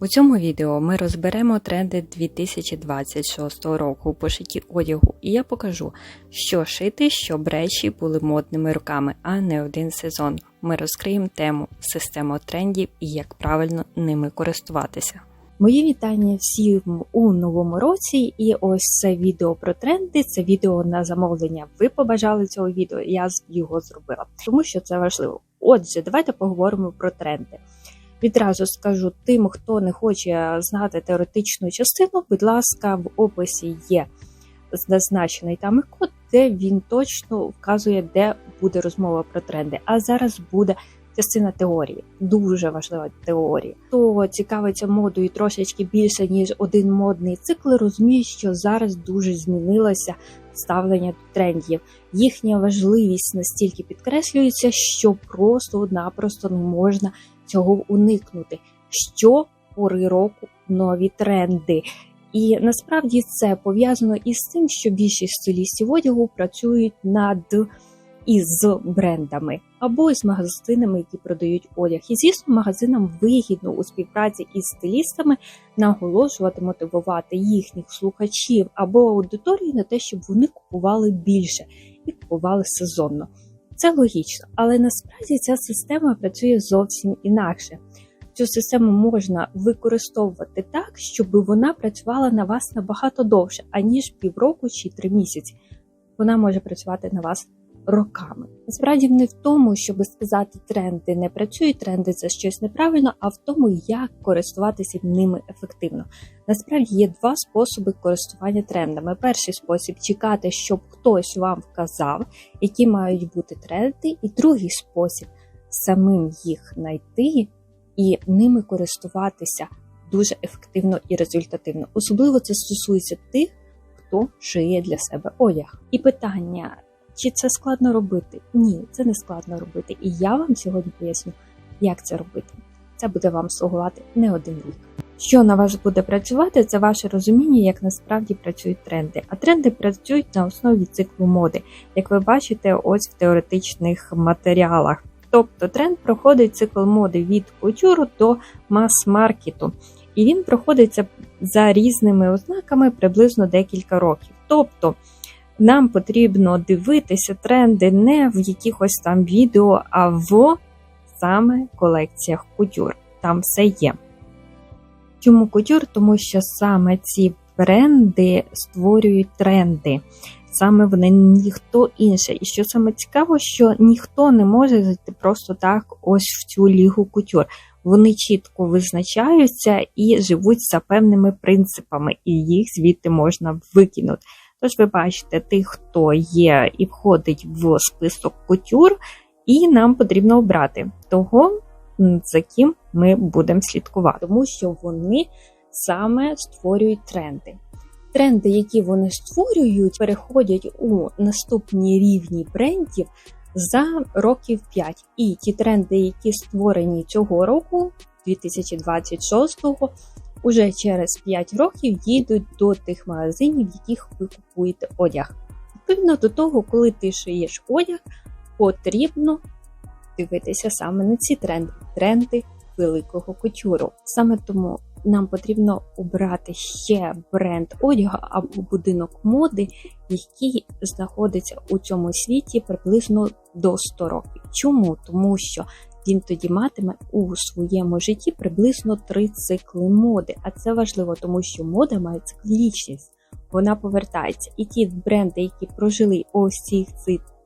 У цьому відео ми розберемо тренди 2026 року у пошиті одягу, і я покажу, що шити, щоб речі були модними руками, а не один сезон. Ми розкриємо тему систему трендів і як правильно ними користуватися. Мої вітання всім у новому році. І ось це відео про тренди. Це відео на замовлення. Ви побажали цього відео, я його зробила, тому що це важливо. Отже, давайте поговоримо про тренди. Відразу скажу тим, хто не хоче знати теоретичну частину, будь ласка, в описі є зазначений там код, де він точно вказує, де буде розмова про тренди. А зараз буде частина теорії, дуже важлива теорія. Хто цікавиться модою трошечки більше ніж один модний цикл, розуміє, що зараз дуже змінилося ставлення до трендів. Їхня важливість настільки підкреслюється, що просто-напросто не можна цього уникнути. Що пори року нові тренди. І насправді це пов'язано із тим, що більшість стилістів одягу працюють над із брендами або із магазинами, які продають одяг. І звісно, магазинам вигідно у співпраці із стилістами наголошувати, мотивувати їхніх слухачів або аудиторію на те, щоб вони купували більше і купували сезонно. Це логічно, але насправді ця система працює зовсім інакше. Цю систему можна використовувати так, щоб вона працювала на вас набагато довше, аніж півроку чи три місяці. Вона може працювати на вас роками. Насправді не в тому, щоб сказати, тренди не працюють, тренди це щось неправильно, а в тому, як користуватися ними ефективно. Насправді є два способи користування трендами. Перший спосіб чекати, щоб хтось вам вказав, які мають бути тренди, і другий спосіб самим їх знайти і ними користуватися дуже ефективно і результативно. Особливо це стосується тих, хто шиє для себе одяг. І питання. Чи це складно робити? Ні, це не складно робити. І я вам сьогодні поясню, як це робити. Це буде вам слугувати не один рік. Що на вас буде працювати, це ваше розуміння, як насправді працюють тренди. А тренди працюють на основі циклу моди, як ви бачите, ось в теоретичних матеріалах. Тобто тренд проходить цикл моди від кутюру до мас-маркету, і він проходиться за різними ознаками приблизно декілька років. Тобто нам потрібно дивитися тренди не в якихось там відео, а в саме колекціях кутюр. Там все є. Чому кутюр? Тому що саме ці бренди створюють тренди. Саме вони ніхто інший. І що саме цікаво, що ніхто не може зайти просто так ось в цю лігу кутюр. Вони чітко визначаються і живуть за певними принципами, і їх звідти можна викинути. Тож ви бачите тих, хто є і входить в список кутюр, і нам потрібно обрати того, за ким ми будемо слідкувати, тому що вони саме створюють тренди. Тренди, які вони створюють, переходять у наступні рівні брендів за років 5. І ті тренди, які створені цього року, 2026-го, уже через 5 років їдуть до тих магазинів, в яких ви купуєте одяг. Відповідно до того, коли ти шиєш одяг, потрібно дивитися саме на ці тренди, тренди великого кутюру. Саме тому нам потрібно обрати ще бренд одягу або будинок моди, який знаходиться у цьому світі приблизно до 100 років. Чому? Тому що він тоді матиме у своєму житті приблизно три цикли моди. А це важливо, тому що мода має циклічність, вона повертається. І ті бренди, які прожили ось ці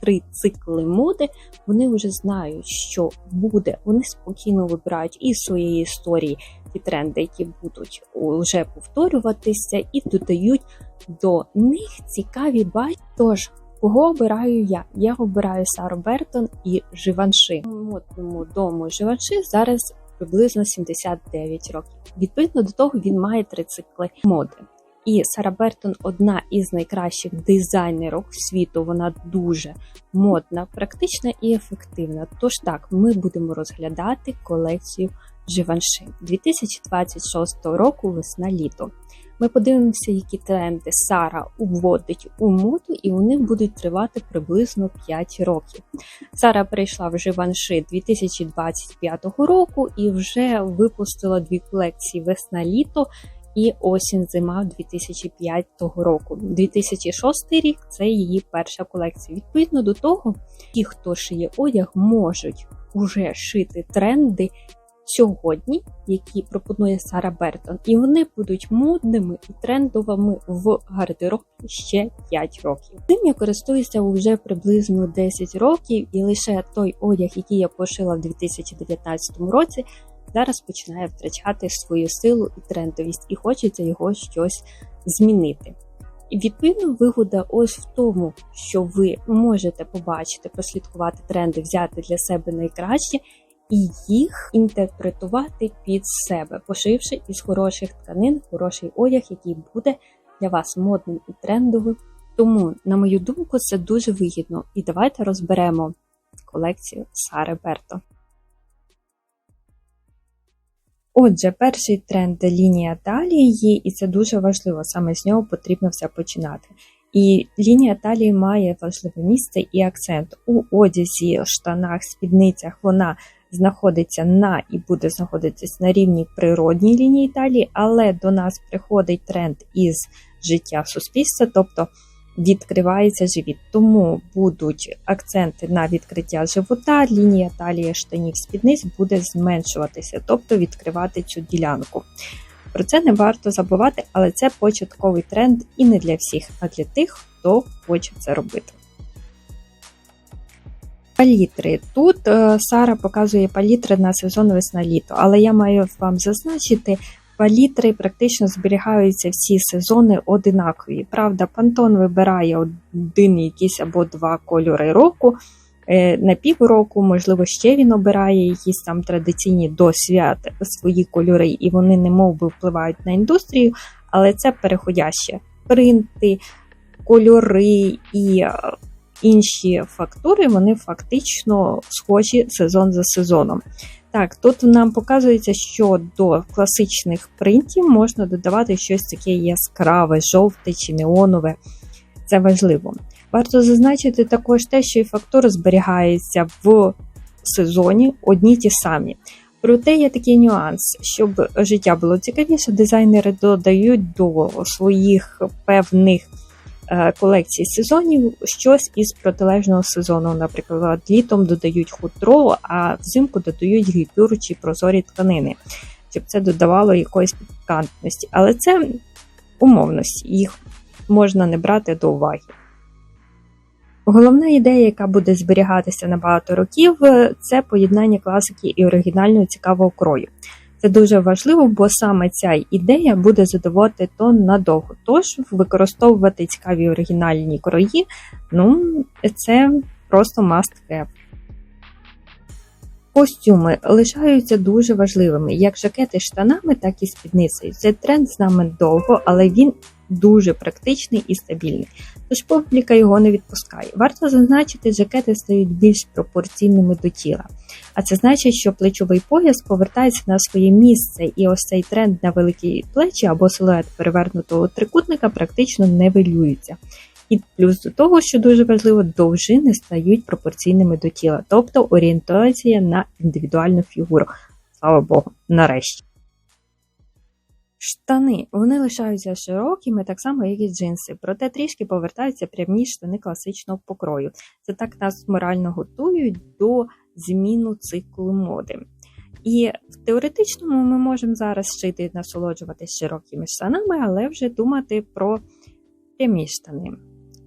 три цикли моди, вони вже знають, що буде. Вони спокійно вибирають із своєї історії ті тренди, які будуть вже повторюватися, і додають до них цікаві бачення. Тож Кого обираю я? Я обираю Сару Бертон і Живанши. Модному дому Живанши зараз приблизно 79 років. Відповідно до того, він має три цикли моди. І Сара Бертон одна із найкращих дизайнерок світу. Вона дуже модна, практична і ефективна. Тож так, ми будемо розглядати колекцію Живанши 2026 року весна-літо. Ми подивимося, які тренди Сара уводить у моду, і вони будуть тривати приблизно 5 років. Сара прийшла в Живанши 2025 року і вже випустила дві колекції весна-літо і осінь-зима 2005 року. 2006 рік це її перша колекція. Відповідно до того, ті, хто шиє одяг, можуть уже шити тренди сьогодні, які пропонує Сара Бертон, і вони будуть модними і трендовими в гардеробі ще 5 років. Тим я користуюся вже приблизно 10 років, і лише той одяг, який я пошила в 2019 році, зараз починає втрачати свою силу і трендовість, і хочеться його щось змінити. І відповідно вигода ось в тому, що ви можете побачити, прослідкувати тренди, взяти для себе найкраще і їх інтерпретувати під себе, пошивши із хороших тканин хороший одяг, який буде для вас модним і трендовим. Тому, на мою думку, це дуже вигідно. І давайте розберемо колекцію Сари Берто. Отже, перший тренд лінія талії, і це дуже важливо, саме з нього потрібно все починати. І лінія талії має важливе місце і акцент. У одязі, штанах, спідницях вона знаходиться на і буде знаходитись на рівні природній лінії талії, але до нас приходить тренд із життя суспільства, тобто відкривається живіт. Тому будуть акценти на відкриття живота, лінія талії штанів спідниць буде зменшуватися, тобто відкривати цю ділянку. Про це не варто забувати, але це початковий тренд і не для всіх, а для тих, хто хоче це робити. Палітри. Тут е, Сара показує палітри на сезон весна-літо, але я маю вам зазначити, палітри практично зберігаються всі сезони одинакові. Правда, Пантон вибирає один якийсь або два кольори року. Е, на півроку, можливо, ще він обирає якісь там традиційні до свят свої кольори, і вони не би впливають на індустрію, але це переходяще принти, кольори і е, інші фактури, вони фактично схожі сезон за сезоном. Так, тут нам показується, що до класичних принтів можна додавати щось таке яскраве, жовте чи неонове. Це важливо. Варто зазначити також те, що і фактура зберігається в сезоні одні ті самі. Проте є такий нюанс, щоб життя було цікавіше, дизайнери додають до своїх певних е, колекцій сезонів щось із протилежного сезону. Наприклад, літом додають хутро, а взимку додають гіпюр чи прозорі тканини, щоб це додавало якоїсь пікантності. Але це умовності, їх можна не брати до уваги. Головна ідея, яка буде зберігатися на багато років, це поєднання класики і оригінального цікавого крою. Це дуже важливо, бо саме ця ідея буде задавати тон надовго. Тож використовувати цікаві оригінальні крої, ну це просто must have. Костюми лишаються дуже важливими, як жакети з штанами, так і спідницею. Цей тренд з нами довго, але він дуже практичний і стабільний. Тож публіка його не відпускає. Варто зазначити, жакети стають більш пропорційними до тіла. А це значить, що плечовий пояс повертається на своє місце, і ось цей тренд на великі плечі або силует перевернутого трикутника практично не вилюється. І плюс до того, що дуже важливо, довжини стають пропорційними до тіла, тобто орієнтація на індивідуальну фігуру. Слава Богу, нарешті. Штани вони лишаються широкими, так само, як і джинси, проте трішки повертаються прямі штани класичного покрою. Це так нас морально готують до зміну циклу моди. І в теоретичному ми можемо зараз шити насолоджуватися широкими штанами, але вже думати про прямі штани.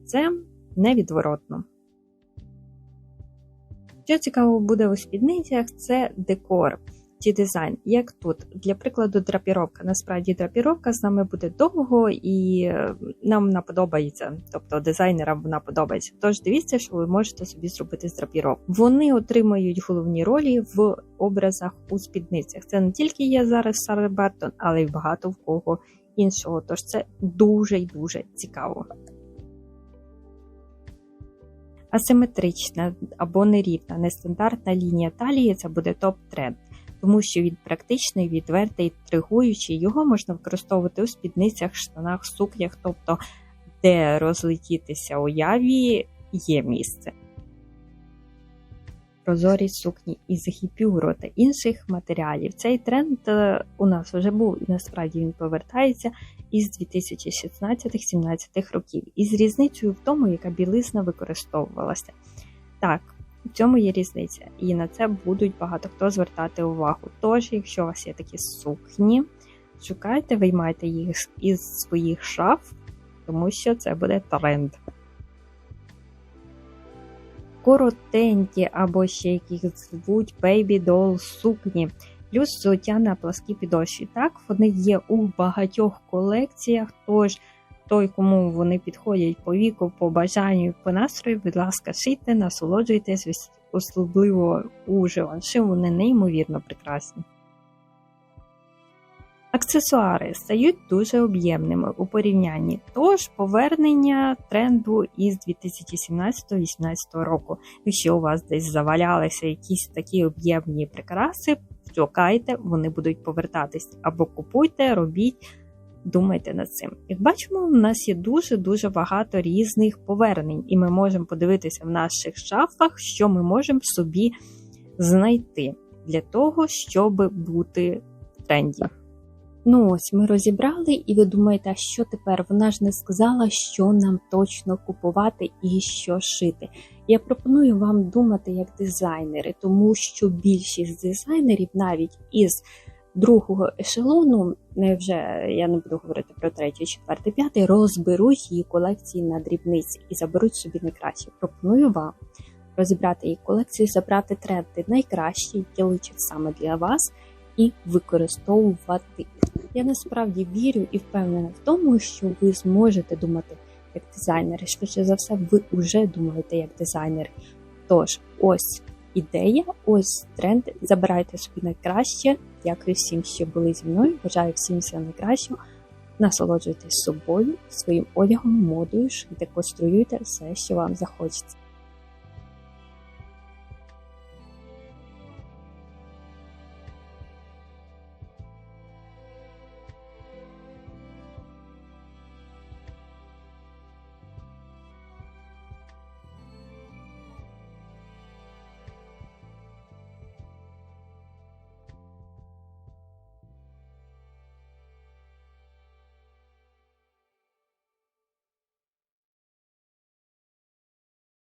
Це невідворотно. Що цікаво буде у спідницях, це декор чи дизайн, як тут. Для прикладу, драпіровка. Насправді драпіровка з нами буде довго і нам вона подобається, тобто дизайнерам вона подобається. Тож дивіться, що ви можете собі зробити з драпіровки. Вони отримують головні ролі в образах у спідницях. Це не тільки є зараз Сара Бертон, але й багато в кого іншого. Тож це дуже і дуже цікаво. Асиметрична або нерівна, нестандартна лінія талії це буде топ-тренд. Тому що він практичний, відвертий, інтригуючий. Його можна використовувати у спідницях, штанах, сукнях, тобто де розлетітися уяві є місце. Прозорі сукні із гіпюро та інших матеріалів. Цей тренд е, у нас вже був і насправді він повертається із 2016-17 років, із різницею в тому, яка білизна використовувалася. Так, в цьому є різниця, і на це будуть багато хто звертати увагу. Тож, якщо у вас є такі сукні, шукайте, виймайте їх із своїх шаф, тому що це буде тренд. Коротенькі або ще яких звуть baby doll сукні, плюс взуття на пласкій підошві. Так, вони є у багатьох колекціях. Тож той, кому вони підходять по віку, по бажанню, по настрою, будь ласка, шийте, насолоджуйтесь, особливо у Живанши, вони неймовірно прекрасні. Аксесуари стають дуже об'ємними у порівнянні, тож повернення тренду із 2017-2018 року. Якщо у вас десь завалялися якісь такі об'ємні прикраси, шукайте, вони будуть повертатись або купуйте, робіть. Думайте над цим. Як бачимо, у нас є дуже-дуже багато різних повернень, і ми можемо подивитися в наших шафах, що ми можемо собі знайти для того, щоб бути в тренді. Ну ось ми розібрали, і ви думаєте, а що тепер? Вона ж не сказала, що нам точно купувати і що шити. Я пропоную вам думати як дизайнери, тому що більшість дизайнерів навіть із другого ешелону, вже я не буду говорити про третій, четвертий, п'ятий, розберуть її колекції на дрібниці і заберуть собі найкраще. Пропоную вам розібрати її колекцію, забрати тренди найкращі, які личать саме для вас, і використовувати. Я насправді вірю і впевнена в тому, що ви зможете думати як дизайнери. Швидше за все, ви вже думаєте як дизайнери. Тож, ось ідея, ось тренд. Забирайте собі найкраще. Дякую всім, що були зі мною. Бажаю всім всього найкращого. Насолоджуйтесь собою, своїм одягом, модою, шийте, все, що вам захочеться.